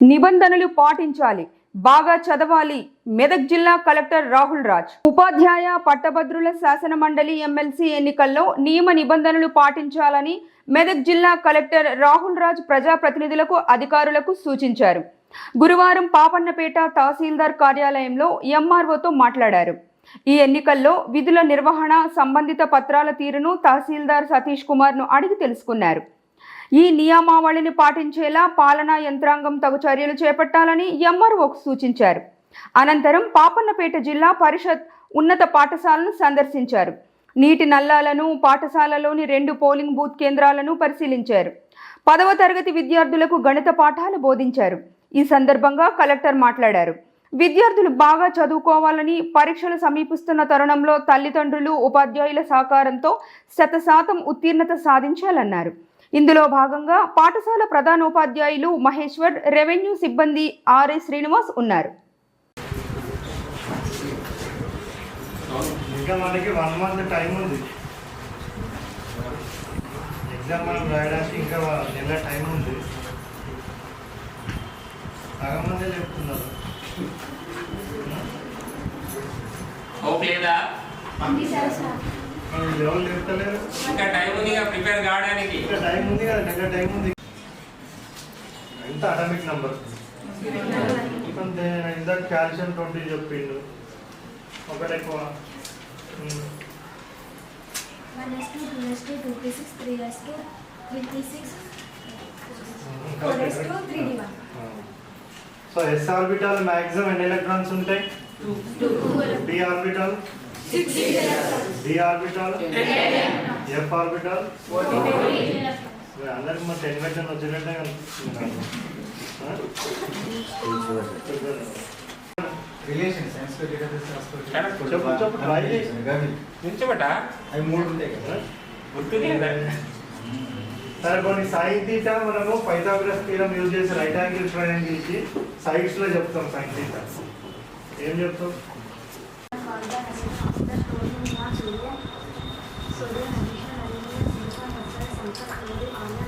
నిబంధనలు పాటించాలి. బాగా చదవాలి. మెదక్ జిల్లా కలెక్టర్ రాహుల్ రాజ్. ఉపాధ్యాయ పట్టభద్రుల శాసన మండలి ఎమ్మెల్సీ ఎన్నికల్లో నియమ నిబంధనలు పాటించాలని మెదక్ జిల్లా కలెక్టర్ రాహుల్ రాజ్ ప్రజాప్రతినిధులకు అధికారులకు సూచించారు. గురువారం పాపన్నపేట తహసీల్దార్ కార్యాలయంలో ఎంఆర్ఓతో మాట్లాడారు. ఈ ఎన్నికల్లో విధుల నిర్వహణ సంబంధిత పత్రాల తీరును తహసీల్దార్ సతీష్ కుమార్ను అడిగి తెలుసుకున్నారు. ఈ నియమావళిని పాటించేలా పాలనా యంత్రాంగం తగు చర్యలు చేపట్టాలని ఎంఆర్ఓకు సూచించారు. అనంతరం పాపన్నపేట జిల్లా పరిషత్ ఉన్నత పాఠశాలను సందర్శించారు. నీటి నల్లాలను పాఠశాలలోని రెండు పోలింగ్ బూత్ కేంద్రాలను పరిశీలించారు. పదవ తరగతి విద్యార్థులకు గణిత పాఠాలు బోధించారు. ఈ సందర్భంగా కలెక్టర్ మాట్లాడారు. విద్యార్థులు బాగా చదువుకోవాలని పరీక్షలు సమీపిస్తున్న తరుణంలో తల్లిదండ్రులు ఉపాధ్యాయుల సహకారంతో శతశాతం ఉత్తీర్ణత సాధించాలన్నారు. ఇందులో భాగంగా పాఠశాల ప్రధానోపాధ్యాయులు మహేశ్వర్ రెవెన్యూ సిబ్బంది ఆర్ఏ శ్రీనివాస్ ఉన్నారు. ఇంకా మనకి వన్ మంత్ టైం ఉంది. ఎగ్జామ్ మనం రాయడానికి ఇంకా నెల టైం ఉంది. సగం మందే చెప్తున్నారు. లేదా? ఇంకా టైం ఉంది ప్రిపేర్ కావడానికి. ఇంకా టైం ఉంది కదా నెల టైం ఉంది. ఎంత అటమిక్ నంబర్ అంతే ఇందాక కాల్షియం ట్వంటీ చెప్పిండు. ఒకటి ఎక్కువ. one. So S orbital maximum ఎన్ని ఎలక్ట్రాన్స్ ఉంటాయి? D orbital D orbital F orbital అందరికి మా టెన్ మెటన్ వచ్చినట్టే కనిపిస్తుంది రిలేషన్ సంస్కృతి చెప్పు, చెప్పు, try చేయి. అవి మూడు ఉంటాయి కదా గుర్తులేదా సరే కొన్ని సైన్ తీటా మనము పైథాగరస్ థీరం యూజ్ చేసి రైట్ యాంగిల్ ట్రయాంగిల్కి సైడ్స్లో చెప్తాం సైన్ తీటా ఏం చెప్తాం पाँच सोडियम एडिशन एनीमिया सीधा मसल संपर्क मेरे आना